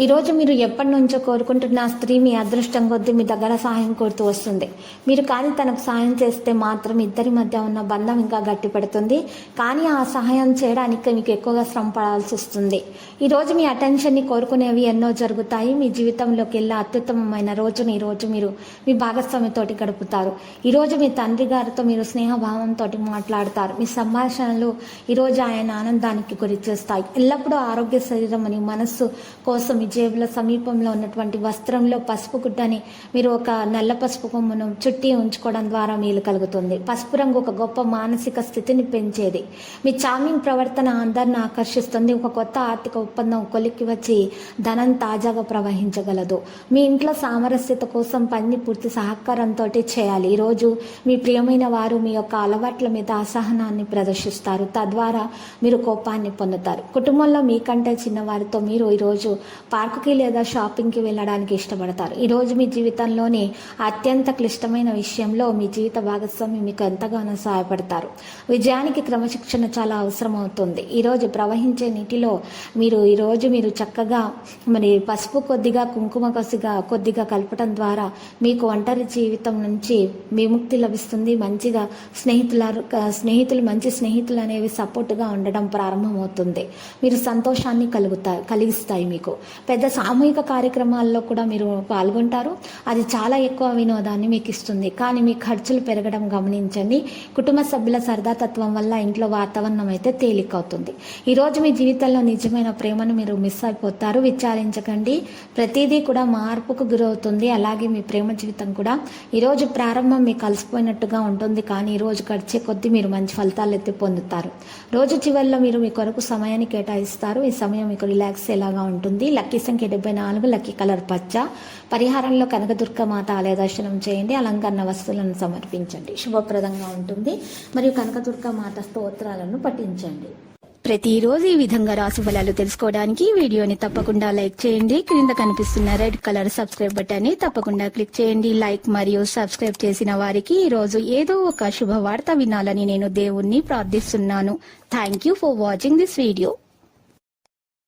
ఈరోజు మీరు ఎప్పటి నుంచో కోరుకుంటున్న స్త్రీ మీ అదృష్టం కొద్దీ మీ దగ్గర సహాయం కోరుతూ వస్తుంది. మీరు కానీ తనకు సహాయం చేస్తే మాత్రం ఇద్దరి మధ్య ఉన్న బంధం ఇంకా గట్టిపడుతుంది కానీ ఆ సహాయం చేయడానికి మీకు ఎక్కువగా శ్రమ పడాల్సి వస్తుంది. ఈరోజు మీ అటెన్షన్ని కోరుకునేవి ఎన్నో జరుగుతాయి. మీ జీవితంలోకి వెళ్ళే అత్యుత్తమమైన రోజుని ఈ రోజు మీరు మీ భాగస్వామితోటి గడుపుతారు. ఈరోజు మీ తండ్రి గారితో మీరు స్నేహభావంతో మాట్లాడతారు. మీ సంభాషణలు ఈ రోజు ఆయన ఆనందానికి గురి చేస్తాయి ఎల్లప్పుడూ ఆరోగ్య శరీరం అని మనస్సు కోసం మీ జేబుల సమీపంలో ఉన్నటువంటి వస్త్రంలో పసుపు గుడ్డని మీరు ఒక నల్ల పసుపు కొమ్మును చుట్టి ఉంచుకోవడం ద్వారా మేలు కలుగుతుంది. పసుపు రంగు ఒక గొప్ప మానసిక స్థితిని పెంచేది. మీ చామింగ్ ప్రవర్తన అందరిని ఆకర్షిస్తుంది. ఒక కొత్త ఆర్థిక ఒప్పందం కొలిక్కి వచ్చి ధనం తాజాగా ప్రవహించగలదు. మీ ఇంట్లో సామరస్యత కోసం పని పూర్తి సహకారంతో చేయాలి. ఈరోజు మీ ప్రియమైన వారు మీ యొక్క అలవాట్ల మీద అసహనాన్ని ప్రదర్శిస్తారు. తద్వారా మీరు కోపాన్ని పొందుతారు. కుటుంబంలో మీకంటే చిన్నవారితో మీరు ఈరోజు పార్కుకి లేదా షాపింగ్కి వెళ్ళడానికి ఇష్టపడతారు. ఈరోజు మీ జీవితంలోని అత్యంత క్లిష్టమైన విషయంలో మీ జీవిత భాగస్వామి మీకు ఎంతగానో సహాయపడతారు. విజయానికి క్రమశిక్షణ చాలా అవసరం అవుతుంది ఈరోజు ప్రవహించే నీటిలో మీరు ఈరోజు మీరు చక్కగా మరి పసుపు కొద్దిగా కుంకుమ కొద్దిగా కొద్దిగా కలపటం ద్వారా మీకు ఒంటరి జీవితం నుంచి విముక్తి లభిస్తుంది. మంచిగా స్నేహితుల స్నేహితులు మంచి స్నేహితులు అనేవి సపోర్టుగా ఉండడం ప్రారంభమవుతుంది. మీరు సంతోషాన్ని కలుగుతాయి కలిగిస్తాయి మీకు. పెద్ద సామూహిక కార్యక్రమాల్లో కూడా మీరు పాల్గొంటారు. అది చాలా ఎక్కువ వినోదాన్ని మీకు ఇస్తుంది. కానీ మీ ఖర్చులు పెరగడం గమనించండి. కుటుంబ సభ్యుల సరదాతత్వం వల్ల ఇంట్లో వాతావరణం అయితే తేలికవుతుంది. ఈరోజు మీ జీవితంలో నిజమైన ప్రేమను మీరు మిస్ అయిపోతారు. విచారించకండి. ప్రతిదీ కూడా మార్పుకు గురవుతుంది. అలాగే మీ ప్రేమ జీవితం కూడా ఈరోజు ప్రారంభం మీకు కలిసిపోయినట్టుగా ఉంటుంది. కానీ ఈరోజు గడిచే కొద్దీ మీరు మంచి ఫలితాలు ఎత్తి పొందుతారు. రోజు చివరిలో మీరు మీ కొరకు సమయాన్ని కేటాయిస్తారు. ఈ సమయం మీకు రిలాక్స్ ఎలాగా ఉంటుంది. లక్కీ సంఖ్య డెబ్బై నాలుగు లక్కీ కలర్ పచ్చ. పరిహారంలో కనకదుర్గ మాత ఆలయ దర్శనం చేయండి. అలంకరణ వస్తువులను సమర్పించండి. శుభప్రదంగా ఉంటుంది. మరియు కనకదుర్గ మాత స్తోత్రాలను పఠించండి. ప్రతిరోజు ఈ విధంగా రాసు ఫలాలు తెలుసుకోవడానికి వీడియోని తప్పకుండా లైక్ చేయండి. క్రింద కనిపిస్తున్న రెడ్ కలర్ సబ్స్క్రైబ్ బటన్ని తప్పకుండా క్లిక్ చేయండి. లైక్ మరియు సబ్స్క్రైబ్ చేసిన వారికి ఈ రోజు ఏదో ఒక శుభవార్త వినాలని నేను దేవుణ్ణి ప్రార్థిస్తున్నాను. Thank you for watching this video